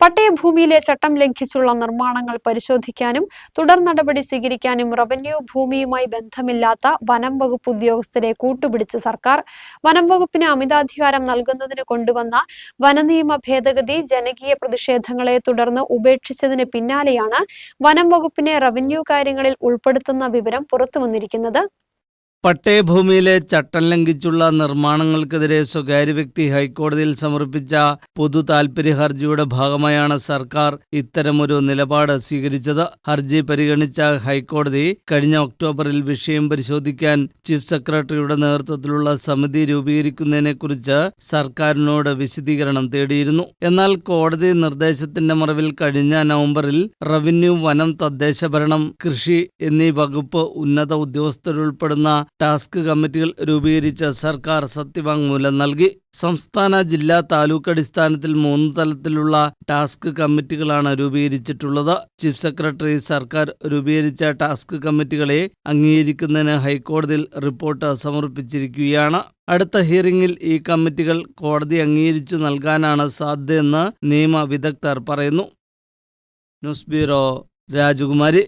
പട്ടയഭൂമിയിലെ ചട്ടം ലംഘിച്ചുള്ള നിർമ്മാണങ്ങൾ പരിശോധിക്കാനും തുടർ നടപടി സ്വീകരിക്കാനും റവന്യൂ ഭൂമിയുമായി ബന്ധമില്ലാത്ത വനം വകുപ്പ് ഉദ്യോഗസ്ഥരെ കൂട്ടുപിടിച്ച് സർക്കാർ വനം വകുപ്പിന് അമിതാധികാരം നൽകുന്നതിന് കൊണ്ടുവന്ന വനനിയമ ഭേദഗതി ജനകീയ പ്രതിഷേധങ്ങളെ തുടർന്ന് ഉപേക്ഷിച്ചതിന് പിന്നാലെയാണ് വനം വകുപ്പിനെ റവന്യൂ കാര്യങ്ങളിൽ ഉൾപ്പെടുത്തുന്ന വിവരം പുറത്തുവന്നിരിക്കുന്നത്. പട്ടയഭൂമിയിലെ ചട്ടം ലംഘിച്ചുള്ള നിർമ്മാണങ്ങൾക്കെതിരെ സ്വകാര്യ വ്യക്തി ഹൈക്കോടതിയിൽ സമർപ്പിച്ച പൊതു താൽപര്യ ഹർജിയുടെ ഭാഗമായാണ് സർക്കാർ ഇത്തരമൊരു നിലപാട് സ്വീകരിച്ചത്. ഹർജി പരിഗണിച്ച ഹൈക്കോടതി കഴിഞ്ഞ ഒക്ടോബറിൽ വിഷയം പരിശോധിക്കാൻ ചീഫ് സെക്രട്ടറിയുടെ നേതൃത്വത്തിലുള്ള സമിതി രൂപീകരിക്കുന്നതിനെക്കുറിച്ച് സർക്കാരിനോട് വിശദീകരണം തേടിയിരുന്നു. എന്നാൽ കോടതി നിർദ്ദേശത്തിന്റെ മറവിൽ കഴിഞ്ഞ നവംബറിൽ റവന്യൂ വനം തദ്ദേശഭരണം കൃഷി എന്നീ വകുപ്പ് ഉന്നത ഉദ്യോഗസ്ഥരുൾപ്പെടുന്ന ടാസ്ക് കമ്മിറ്റികൾ രൂപീകരിച്ച സർക്കാർ സത്യവാങ്മൂലം നൽകി. സംസ്ഥാന ജില്ലാ താലൂക്ക് അടിസ്ഥാനത്തിൽ മൂന്ന് തലത്തിലുള്ള ടാസ്ക് കമ്മിറ്റികളാണ് രൂപീകരിച്ചിട്ടുള്ളത്. ചീഫ് സെക്രട്ടറി സർക്കാർ രൂപീകരിച്ച ടാസ്ക് കമ്മിറ്റികളെ അംഗീകരിക്കുന്നതിന് ഹൈക്കോടതിയിൽ റിപ്പോർട്ട് സമർപ്പിച്ചിരിക്കുകയാണ്. അടുത്ത ഹിയറിംഗിൽ ഈ കമ്മിറ്റികൾ കോടതി അംഗീകരിച്ചു നൽകാനാണ് സാധ്യതയെന്ന് നിയമ വിദഗ്ധർ പറയുന്നു. ന്യൂസ് ബ്യൂറോ രാജകുമാരി.